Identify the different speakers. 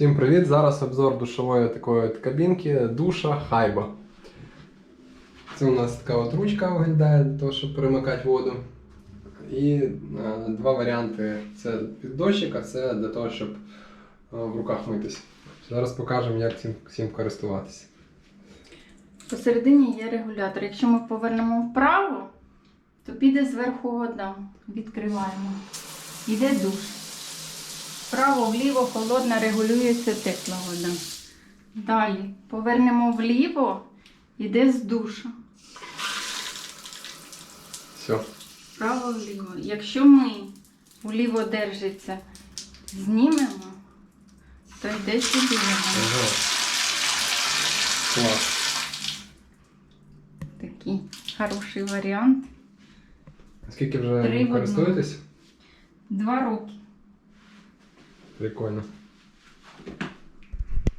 Speaker 1: Всім привіт! Зараз обзор душової такої от кабінки душа Хайба. Це у нас така от ручка виглядає для того, щоб перемикати воду. І е, два варіанти: це під дощик, а це для того, щоб е, в руках митись. Зараз покажемо, як цим всім користуватися.
Speaker 2: Посередині є регулятор. Якщо ми повернемо вправо, то піде зверху вода. Відкриваємо. Іде душ. Вправо, вліво, холодна, регулюється тепла вода. Далі повернемо вліво, іде з душа.
Speaker 1: Все.
Speaker 2: Вправо, вліво. Якщо ми вліво держиться, знімемо, то йде сюди.
Speaker 1: Ага. Клас.
Speaker 2: Такий хороший варіант.
Speaker 1: Скільки вже
Speaker 2: Три
Speaker 1: користуєтесь?
Speaker 2: Два роки.
Speaker 1: de Cueno.